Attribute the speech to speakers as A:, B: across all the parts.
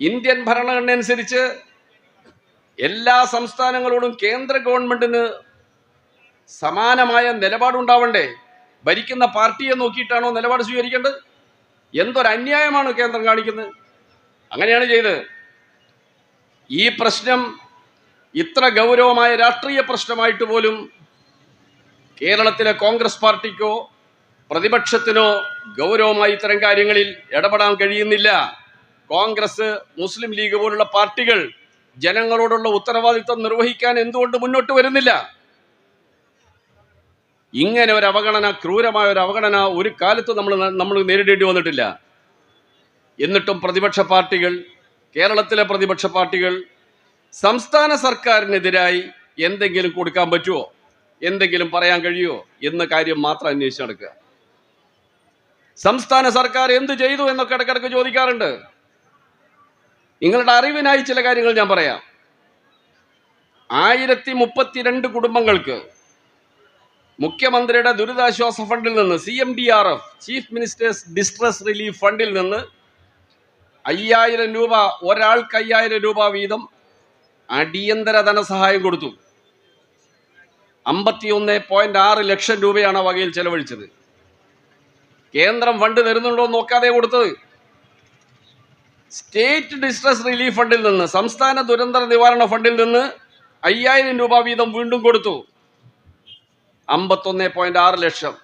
A: Indian ഭരണഘടന അനുസരിച്ച് എല്ലാ സംസ്ഥാനങ്ങളോടും കേന്ദ്ര ഗവൺമെന്റിന് സമാനമായ നിലപാടുണ്ടാവണ്ടേ? ഭരിക്കുന്ന പാർട്ടിയെ നോക്കിയിട്ടാണോ നിലപാട് സ്വീകരിക്കേണ്ടത്? എന്തൊരു അന്യായമാണ് കേന്ദ്രം കാണിക്കുന്നത്? അങ്ങനെയാണ് ചെയ്തത്. ഈ പ്രശ്നം ഇത്ര ഗൗരവമായ രാഷ്ട്രീയ പ്രശ്നമായിട്ട് പോലും കേരളത്തിലെ കോൺഗ്രസ് പാർട്ടിക്കോ പ്രതിപക്ഷത്തിനോ ഗൗരവമായി ഇത്തരം കാര്യങ്ങളിൽ ഇടപെടാൻ കഴിയുന്നില്ല. കോൺഗ്രസ് മുസ്ലിം ലീഗ് പോലുള്ള പാർട്ടികൾ ജനങ്ങളോടുള്ള ഉത്തരവാദിത്വം നിർവഹിക്കാൻ എന്തുകൊണ്ട് മുന്നോട്ട് വരുന്നില്ല? ഇങ്ങനെ ഒരു അവഗണന ക്രൂരമായ ഒരു അവഗണന ഒരു കാലത്ത് നമ്മൾ നമ്മൾ നേരിടേണ്ടി വന്നിട്ടില്ല. എന്നിട്ടും പ്രതിപക്ഷ പാർട്ടികൾ കേരളത്തിലെ പ്രതിപക്ഷ പാർട്ടികൾ സംസ്ഥാന സർക്കാരിനെതിരായി എന്തെങ്കിലും കൊടുക്കാൻ പറ്റുമോ എന്തെങ്കിലും പറയാൻ കഴിയുമോ എന്ന കാര്യം മാത്രം അന്വേഷിച്ച് നടക്കുക. സംസ്ഥാന സർക്കാർ എന്ത് ചെയ്തു എന്നൊക്കെ ഇടയ്ക്കിടയ്ക്ക് ചോദിക്കാറുണ്ട്. നിങ്ങളുടെ അറിവിനായി ചില കാര്യങ്ങൾ ഞാൻ പറയാം. ആയിരത്തി മുപ്പത്തിരണ്ട് കുടുംബങ്ങൾക്ക് മുഖ്യമന്ത്രിയുടെ ദുരിതാശ്വാസ ഫണ്ടിൽ നിന്ന് C M D R F chief minister's distress relief ഫണ്ടിൽ നിന്ന് അയ്യായിരം രൂപ ഒരാൾക്ക് അയ്യായിരം രൂപ വീതം അടിയന്തര ധനസഹായം കൊടുത്തു. അമ്പത്തിയൊന്ന് പോയിന്റ് ആറ് ലക്ഷം രൂപയാണ് വകയിൽ ചെലവഴിച്ചത്. കേന്ദ്രം ഫണ്ട് തരുന്നുണ്ടോ നോക്കാതെ കൊടുത്തത്. സ്റ്റേറ്റ് ഡിസ്ട്രസ് റിലീഫ് ഫണ്ടിൽ നിന്ന് സംസ്ഥാന ദുരന്ത നിവാരണ ഫണ്ടിൽ നിന്ന് അയ്യായിരം രൂപ വീതം വീണ്ടും കൊടുത്തു. അമ്പത്തൊന്ന് പോയിന്റ് ആറ് ലക്ഷം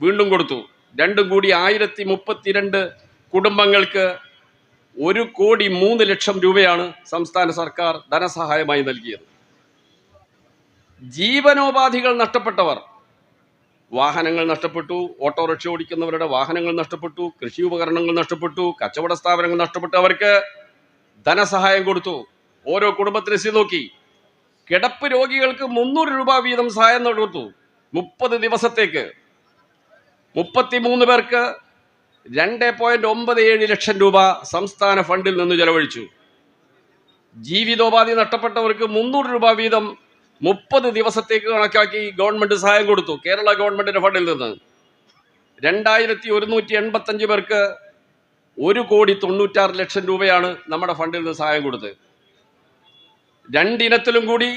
A: വീണ്ടും കൊടുത്തു. രണ്ടും കൂടി ആയിരത്തി മുപ്പത്തിരണ്ട് കുടുംബങ്ങൾക്ക് ഒരു കോടി മൂന്ന് ലക്ഷം രൂപയാണ് സംസ്ഥാന സർക്കാർ ധനസഹായമായി നൽകിയത്. ജീവനോപാധികൾ നഷ്ടപ്പെട്ടവർ വാഹനങ്ങൾ നഷ്ടപ്പെട്ടു ഓട്ടോറിക്ഷ ഓടിക്കുന്നവരുടെ വാഹനങ്ങൾ നഷ്ടപ്പെട്ടു കൃഷി ഉപകരണങ്ങൾ നഷ്ടപ്പെട്ടു കച്ചവട സ്ഥാപനങ്ങൾ നഷ്ടപ്പെട്ടു. അവർക്ക് ധനസഹായം കൊടുത്തു. ഓരോ കുടുംബത്തിന് സ്ഥിതി നോക്കി. കിടപ്പ് രോഗികൾക്ക് മുന്നൂറ് രൂപ വീതം സഹായം കൊടുത്തു മുപ്പത് ദിവസത്തേക്ക്. മുപ്പത്തിമൂന്ന് പേർക്ക് രണ്ട് പോയിന്റ് ഒമ്പത് ഏഴ് ലക്ഷം രൂപ സംസ്ഥാന ഫണ്ടിൽ നിന്ന് ചെലവഴിച്ചു. ജീവിതോപാധി നഷ്ടപ്പെട്ടവർക്ക് മുന്നൂറ് രൂപ വീതം മുപ്പത് ദിവസത്തേക്ക് കണക്കാക്കി ഗവൺമെന്റ് സഹായം കൊടുത്തു. കേരള ഗവൺമെന്റിന്റെ ഫണ്ടിൽ നിന്ന്. രണ്ടായിരത്തി ഒരുന്നൂറ്റി എൺപത്തഞ്ച് പേർക്ക് ഒരു കോടി തൊണ്ണൂറ്റാറ് ലക്ഷം രൂപയാണ് നമ്മുടെ ഫണ്ടിൽ നിന്ന് സഹായം കൊടുത്തത്. രണ്ടിനത്തിലും കൂടി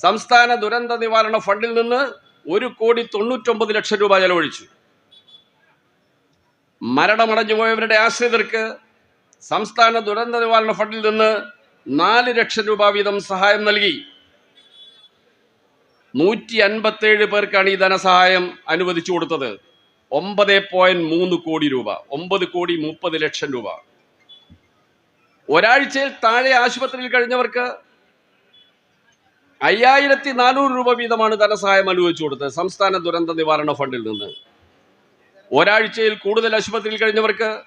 A: സംസ്ഥാന ദുരന്ത നിവാരണ ഫണ്ടിൽ നിന്ന് ഒരു കോടി തൊണ്ണൂറ്റൊമ്പത് ലക്ഷം രൂപ ചെലവഴിച്ചു. മരണമടഞ്ഞു പോയവരുടെ ആശ്രിതർക്ക് സംസ്ഥാന ദുരന്ത നിവാരണ ഫണ്ടിൽ നിന്ന് നാല് ലക്ഷം രൂപ വീതം സഹായം നൽകി. നൂറ്റി അൻപത്തേഴ് പേർക്കാണ് ഈ ധനസഹായം അനുവദിച്ചു കൊടുത്തത്. ഒമ്പത് പോയിന്റ് മൂന്ന് കോടി രൂപ. ഒമ്പത് കോടി മുപ്പത് ലക്ഷം രൂപ. ഒരാഴ്ചയിൽ താഴെ ആശുപത്രിയിൽ കഴിഞ്ഞവർക്ക് അയ്യായിരത്തി നാനൂറ് രൂപ വീതമാണ് ധനസഹായം അനുവദിച്ചു കൊടുത്തത് സംസ്ഥാന ദുരന്ത നിവാരണ ഫണ്ടിൽ നിന്ന്. ഒരാഴ്ചയിൽ കൂടുതൽ ആശുപത്രിയിൽ കഴിഞ്ഞവർക്ക്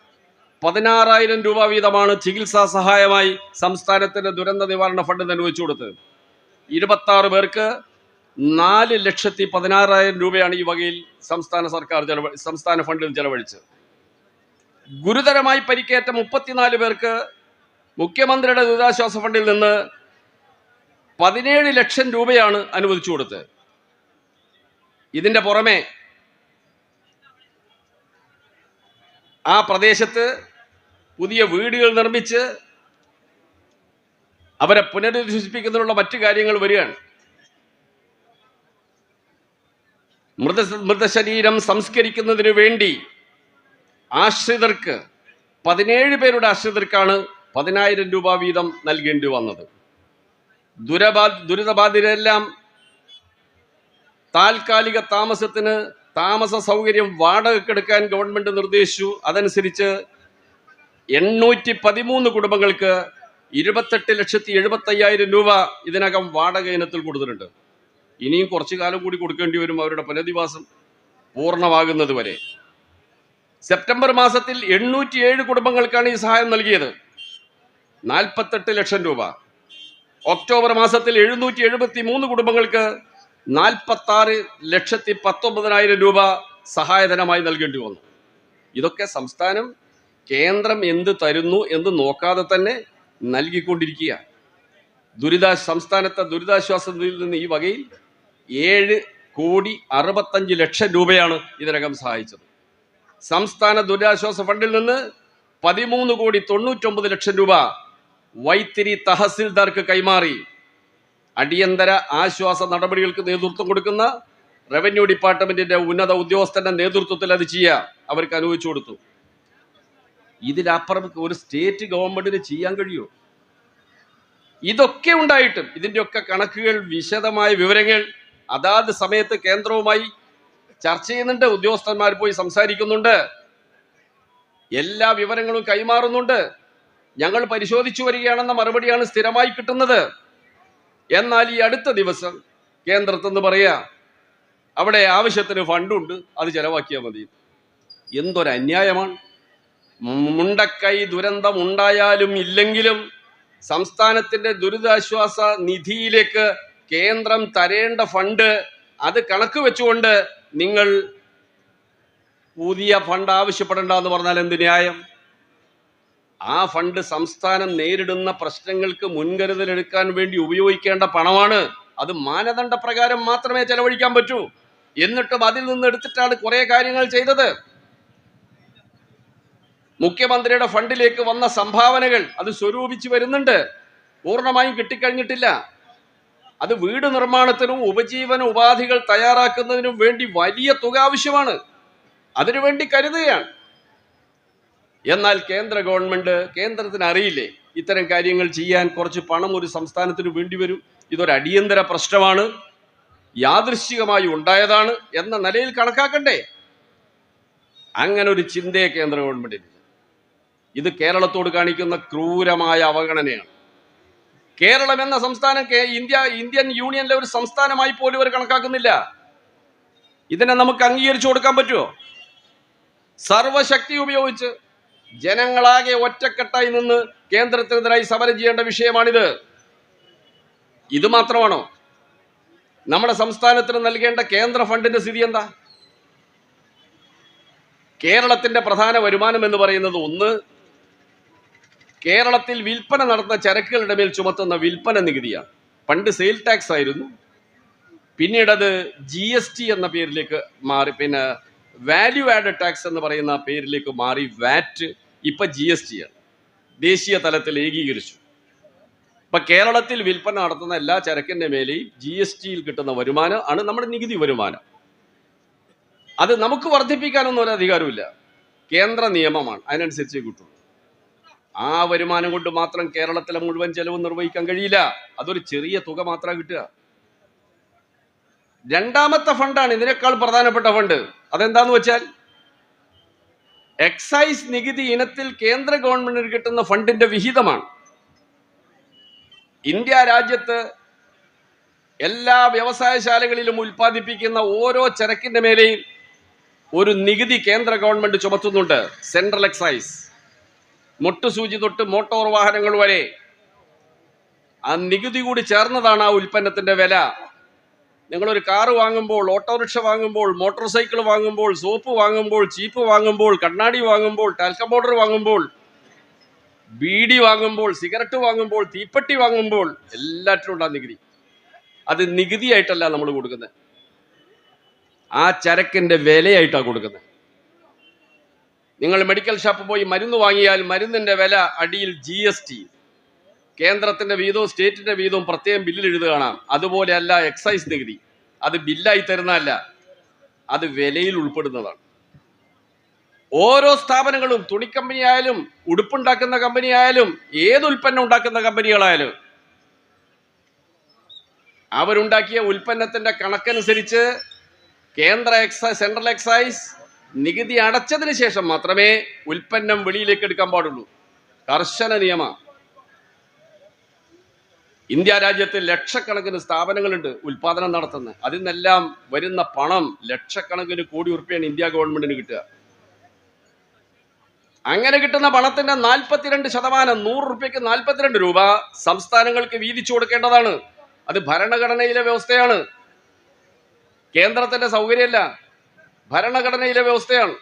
A: പതിനാറായിരം രൂപ വീതമാണ് ചികിത്സാ സഹായമായി സംസ്ഥാനത്തിന്റെ ദുരന്ത നിവാരണ നിന്ന് അനുവദിച്ചു കൊടുത്തത്. ഇരുപത്തി പേർക്ക് നാല് ലക്ഷത്തി പതിനാറായിരം രൂപയാണ് ഈ വകയിൽ സംസ്ഥാന സർക്കാർ സംസ്ഥാന ഫണ്ടിൽ ചെലവഴിച്ചത്. ഗുരുതരമായി പരിക്കേറ്റ മുപ്പത്തിനാല് പേർക്ക് മുഖ്യമന്ത്രിയുടെ ദുരിതാശ്വാസ ഫണ്ടിൽ നിന്ന് പതിനേഴ് ലക്ഷം രൂപയാണ് അനുവദിച്ചു കൊടുത്തത്. ഇതിന്റെ പുറമെ ആ പ്രദേശത്ത് പുതിയ വീടുകൾ നിർമ്മിച്ച് അവരെ പുനരധിവസിപ്പിക്കുന്നതിനുള്ള മറ്റു കാര്യങ്ങൾ വരികയാണ്. മൃത മൃതശരീരം സംസ്കരിക്കുന്നതിന് വേണ്ടി ആശ്രിതർക്ക് പതിനേഴ് പേരുടെ ആശ്രിതർക്കാണ് പതിനായിരം രൂപ വീതം നൽകേണ്ടി വന്നത്. ദുരബാ ദുരിതബാധിതരെല്ലാം താൽക്കാലിക താമസത്തിന് താമസ സൗകര്യം വാടകയ്ക്കെടുക്കാൻ ഗവൺമെന്റ് നിർദ്ദേശിച്ചു. അതനുസരിച്ച് എണ്ണൂറ്റി പതിമൂന്ന് കുടുംബങ്ങൾക്ക് ഇരുപത്തെട്ട് ലക്ഷത്തി എഴുപത്തി അയ്യായിരം രൂപ ഇതിനകം വാടക ഇനത്തിൽ കൊടുത്തിട്ടുണ്ട്. ഇനിയും കുറച്ചു കാലം കൂടി കൊടുക്കേണ്ടി വരും അവരുടെ പുനരധിവാസം പൂർണമാകുന്നത് വരെ. സെപ്റ്റംബർ മാസത്തിൽ എണ്ണൂറ്റി ഏഴ് കുടുംബങ്ങൾക്കാണ് ഈ സഹായം നൽകിയത്. നാൽപ്പത്തെട്ട് ലക്ഷം രൂപ. ഒക്ടോബർ മാസത്തിൽ എഴുന്നൂറ്റി എഴുപത്തി മൂന്ന് കുടുംബങ്ങൾക്ക് നാൽപ്പത്തി ആറ് ലക്ഷത്തി പത്തൊമ്പതിനായിരം രൂപ സഹായധനമായി നൽകേണ്ടി വന്നു. ഇതൊക്കെ സംസ്ഥാനം കേന്ദ്രം എന്ത് തരുന്നു എന്ന് നോക്കാതെ തന്നെ നൽകിക്കൊണ്ടിരിക്കുക ദുരിതാ സംസ്ഥാനത്തെ ദുരിതാശ്വാസത്തിൽ നിന്ന് ഈ വകയിൽ ഏഴ് കോടി അറുപത്തഞ്ച് ലക്ഷം രൂപയാണ് ഇതിനകം സഹായിച്ചത്. സംസ്ഥാന ദുരിതാശ്വാസ ഫണ്ടിൽ നിന്ന് പതിമൂന്ന് കോടി തൊണ്ണൂറ്റൊമ്പത് ലക്ഷം രൂപ വൈത്തിരി തഹസിൽദാർക്ക് കൈമാറി. അടിയന്തര ആശ്വാസ നടപടികൾക്ക് നേതൃത്വം കൊടുക്കുന്ന റവന്യൂ ഡിപ്പാർട്ട്മെന്റിന്റെ ഉന്നത ഉദ്യോഗസ്ഥന്റെ നേതൃത്വത്തിൽ അത് ചെയ്യുക അവർക്ക് അനുവദിച്ചു കൊടുത്തു. ഇതിലപ്പുറം ഒരു സ്റ്റേറ്റ് ഗവൺമെന്റിന് ചെയ്യാൻ കഴിയുമോ ഇതൊക്കെ ഉണ്ടായിട്ടും ഇതിന്റെയൊക്കെ കണക്കുകൾ വിശദമായ വിവരങ്ങൾ അതാത് സമയത്ത് കേന്ദ്രവുമായി ചർച്ച ചെയ്യുന്നുണ്ട്. ഉദ്യോഗസ്ഥന്മാർ പോയി സംസാരിക്കുന്നുണ്ട്. എല്ലാ വിവരങ്ങളും കൈമാറുന്നുണ്ട്. ഞങ്ങൾ പരിശോധിച്ചു വരികയാണെന്ന മറുപടിയാണ് സ്ഥിരമായി കിട്ടുന്നത്. എന്നാൽ ഈ അടുത്ത ദിവസം കേന്ദ്രത്തിൽ നിന്ന് പറയാ അവിടെ ആവശ്യത്തിന് ഫണ്ടുണ്ട്. അത് ചെലവാക്കിയാൽ മതി. എന്തൊരു അന്യായമാണ്. മുണ്ടക്കൈ ദുരന്തം ഉണ്ടായാലും ഇല്ലെങ്കിലും സംസ്ഥാനത്തിന്റെ ദുരിതാശ്വാസ നിധിയിലേക്ക് കേന്ദ്രം തരേണ്ട ഫണ്ട് അത് കണക്ക് വെച്ചുകൊണ്ട് നിങ്ങൾ പുതിയ ഫണ്ട് ആവശ്യപ്പെടേണ്ട എന്ന് പറഞ്ഞാൽ എന്ത് ന്യായം? ആ ഫണ്ട് സംസ്ഥാനം നേരിടുന്ന പ്രശ്നങ്ങൾക്ക് മുൻകരുതലെടുക്കാൻ വേണ്ടി ഉപയോഗിക്കേണ്ട പണമാണ്. അത് മാനദണ്ഡ പ്രകാരം മാത്രമേ ചെലവഴിക്കാൻ പറ്റൂ. എന്നിട്ടും അതിൽ നിന്ന് എടുത്തിട്ടാണ് കുറെ കാര്യങ്ങൾ ചെയ്തത്. മുഖ്യമന്ത്രിയുടെ ഫണ്ടിലേക്ക് വന്ന സംഭാവനകൾ അത് സ്വരൂപിച്ച് വരുന്നുണ്ട്. പൂർണമായും കിട്ടിക്കഴിഞ്ഞിട്ടില്ല. അത് വീട് നിർമ്മാണത്തിനും ഉപജീവന ഉപാധികൾ തയ്യാറാക്കുന്നതിനും വേണ്ടി വലിയ തുക ആവശ്യമാണ്. അതിനുവേണ്ടി കരുതുകയാണ്. എന്നാൽ കേന്ദ്ര ഗവൺമെന്റ് കേന്ദ്രത്തിന് അറിയില്ലേ ഇത്തരം കാര്യങ്ങൾ ചെയ്യാൻ കുറച്ച് പണം ഒരു സംസ്ഥാനത്തിന് വേണ്ടി വരും. ഇതൊരു അടിയന്തര പ്രശ്നമാണ്. യാദൃശ്ചികമായി ഉണ്ടായതാണ് എന്ന നിലയിൽ കണക്കാക്കണ്ടേ. അങ്ങനെ ഒരു ചിന്തയെ കേന്ദ്ര ഗവൺമെന്റിന് ഇത് കേരളത്തോട് കാണിക്കുന്ന ക്രൂരമായ അവഗണനയാണ്. കേരളം എന്ന സംസ്ഥാനം ഇന്ത്യ ഇന്ത്യൻ യൂണിയനിലെ ഒരു സംസ്ഥാനമായി പോലും ഇവർ കണക്കാക്കുന്നില്ല. ഇതിനെ നമുക്ക് അംഗീകരിച്ചു കൊടുക്കാൻ പറ്റുമോ? സർവശക്തി ഉപയോഗിച്ച് ജനങ്ങളാകെ ഒറ്റക്കെട്ടായി നിന്ന് കേന്ദ്രത്തിനെതിരായി സമരം ചെയ്യേണ്ട വിഷയമാണിത്. ഇത് മാത്രമാണോ? നമ്മുടെ സംസ്ഥാനത്തിന് നൽകേണ്ട കേന്ദ്ര ഫണ്ടിന്റെ സ്ഥിതി എന്താ? കേരളത്തിന്റെ പ്രധാന വരുമാനം എന്ന് പറയുന്നത് ഒന്ന് കേരളത്തിൽ വിൽപ്പന നടത്തുന്ന ചരക്കുകളുടെ മേൽ ചുമത്തുന്ന വിൽപ്പന നികുതിയാണ്. പണ്ട് സെയിൽ ടാക്സ് ആയിരുന്നു. പിന്നീട് അത് ജി എസ് ടി എന്ന പേരിലേക്ക് മാറി പിന്നെ വാല്യൂ ആഡഡ് ടാക്സ് എന്ന് പറയുന്ന പേരിലേക്ക് മാറി വാറ്റ് ഇപ്പൊ ജി എസ് ടി ആണ്. ദേശീയ തലത്തിൽ ഏകീകരിച്ചു. ഇപ്പൊ കേരളത്തിൽ വിൽപ്പന നടത്തുന്ന എല്ലാ ചരക്കിന്റെ മേലെയും ജി എസ് ടിയിൽ കിട്ടുന്ന വരുമാനം ആണ് നമ്മുടെ നികുതി വരുമാനം. അത് നമുക്ക് വർദ്ധിപ്പിക്കാനൊന്നും ഒരു അധികാരമില്ല കേന്ദ്ര നിയമമാണ്. അതിനനുസരിച്ച് കിട്ടുള്ളൂ. ആ വരുമാനം കൊണ്ട് മാത്രം കേരളത്തിലെ മുഴുവൻ ചെലവും നിർവഹിക്കാൻ കഴിയില്ല. അതൊരു ചെറിയ തുക മാത്രമാണ് കിട്ടുക. രണ്ടാമത്തെ ഫണ്ടാണ് ഇതിനേക്കാൾ പ്രധാനപ്പെട്ട ഫണ്ട്. അതെന്താന്ന് വെച്ചാൽ എക്സൈസ് നികുതി ഇനത്തിൽ കേന്ദ്ര ഗവൺമെന്റിന് കിട്ടുന്ന ഫണ്ടിന്റെ വിഹിതമാണ്. ഇന്ത്യ രാജ്യത്ത് എല്ലാ വ്യവസായശാലകളിലും ഉൽപ്പാദിപ്പിക്കുന്ന ഓരോ ചരക്കിന്റെ മേലെയും ഒരു നികുതി കേന്ദ്ര ഗവൺമെന്റ് ചുമത്തുന്നുണ്ട്. Central excise. മുട്ടുസൂചി തൊട്ട് മോട്ടോർ വാഹനങ്ങൾ വരെ. ആ നികുതി കൂടി ചേർന്നതാണ് ആ ഉൽപ്പന്നത്തിന്റെ വില. നിങ്ങളൊരു കാറ് വാങ്ങുമ്പോൾ ഓട്ടോറിക്ഷ വാങ്ങുമ്പോൾ മോട്ടോർ സൈക്കിൾ വാങ്ങുമ്പോൾ സോപ്പ് വാങ്ങുമ്പോൾ ചീപ്പ് വാങ്ങുമ്പോൾ കണ്ണാടി വാങ്ങുമ്പോൾ ടാൽക്കം പൗഡർ വാങ്ങുമ്പോൾ ബീഡി വാങ്ങുമ്പോൾ സിഗരറ്റ് വാങ്ങുമ്പോൾ തീപ്പെട്ടി വാങ്ങുമ്പോൾ എല്ലാറ്റിനും ഉണ്ടാ നികുതി. അത് നികുതിയായിട്ടല്ല നമ്മൾ കൊടുക്കുന്നത്. ആ ചരക്കിന്റെ വിലയായിട്ടാണ് കൊടുക്കുന്നത്. നിങ്ങൾ മെഡിക്കൽ ഷോപ്പ് പോയി മരുന്ന് വാങ്ങിയാൽ മരുന്നിന്റെ വില അടിയിൽ ജി എസ് ടി കേന്ദ്രത്തിന്റെ വീതവും സ്റ്റേറ്റിന്റെ വീതവും പ്രത്യേകം ബില്ലിൽ എഴുതി കാണാം അതുപോലെയല്ല എക്സൈസ് നികുതി. അത് ബില്ലായി തരുന്നതല്ല അത് വിലയിൽ ഉൾപ്പെടുന്നതാണ്. ഓരോ സ്ഥാപനങ്ങളും തുണി കമ്പനി ആയാലും ഉടുപ്പുണ്ടാക്കുന്ന കമ്പനി ആയാലും ഏത് ഉൽപ്പന്നം ഉണ്ടാക്കുന്ന കമ്പനികളായാലും അവരുണ്ടാക്കിയ ഉൽപ്പന്നത്തിന്റെ കണക്കനുസരിച്ച് കേന്ദ്ര എക്സൈസ് സെൻട്രൽ എക്സൈസ് നികുതി അടച്ചതിന് ശേഷം മാത്രമേ ഉൽപ്പന്നം വെളിയിലേക്ക് എടുക്കാൻ പാടുള്ളൂ. കർശന നിയമ. ഇന്ത്യ രാജ്യത്ത് ലക്ഷക്കണക്കിന് സ്ഥാപനങ്ങളുണ്ട് ഉൽപാദനം നടത്തുന്നത് അതിൽ നിന്നെല്ലാം വരുന്ന പണം ലക്ഷക്കണക്കിന് കോടി ഉറുപ്പ്യാണ് ഇന്ത്യ ഗവൺമെന്റിന് കിട്ടുക. അങ്ങനെ കിട്ടുന്ന പണത്തിന്റെ നാൽപ്പത്തിരണ്ട് ശതമാനം നൂറ് റുപ്യക്ക് നാൽപ്പത്തിരണ്ട് രൂപ സംസ്ഥാനങ്ങൾക്ക് വീതിച്ചു കൊടുക്കേണ്ടതാണ്. അത് ഭരണഘടനയിലെ വ്യവസ്ഥയാണ്. കേന്ദ്രത്തിന്റെ സൗകര്യമല്ല. ഭരണഘടനയിലെ വ്യവസ്ഥയാണ്.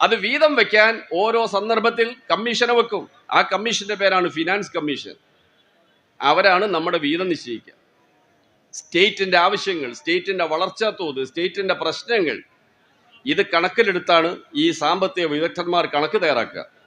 A: അത് വീതം വെക്കാൻ ഓരോ സന്ദർഭത്തിൽ കമ്മീഷനെ വെക്കും. ആ കമ്മീഷന്റെ പേരാണ് ഫിനാൻസ് കമ്മീഷൻ. അവരാണ് നമ്മുടെ വീതം നിശ്ചയിക്കുക. സ്റ്റേറ്റിന്റെ ആവശ്യങ്ങൾ സ്റ്റേറ്റിന്റെ വളർച്ചാ തോത് സ്റ്റേറ്റിന്റെ പ്രശ്നങ്ങൾ ഇത് കണക്കിലെടുത്താണ് ഈ സാമ്പത്തിക വിദഗ്ധന്മാർ കണക്ക് തയ്യാറാക്കുക.